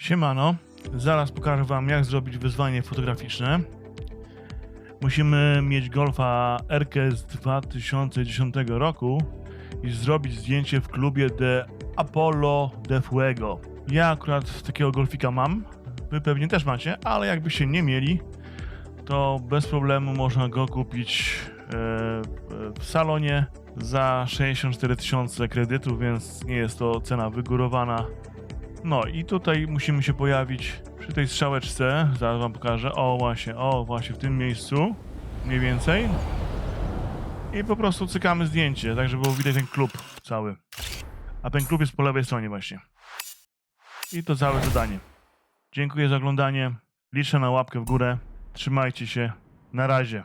Siemano, zaraz pokażę wam jak zrobić wyzwanie fotograficzne. Musimy mieć Golfa RK z 2010 roku i zrobić zdjęcie w klubie de Apollo de Fuego. Ja akurat takiego golfika mam, wy pewnie też macie, ale jakbyście nie mieli, to bez problemu można go kupić e, w salonie za 64 tysiące kredytów, więc nie jest to cena wygórowana. No i tutaj musimy się pojawić przy tej strzałeczce, zaraz wam pokażę, o właśnie, o właśnie w tym miejscu, mniej więcej. I po prostu cykamy zdjęcie, tak żeby było widać ten klub cały. A ten klub jest po lewej stronie właśnie. I to całe zadanie. Dziękuję za oglądanie, liczę na łapkę w górę, trzymajcie się, na razie.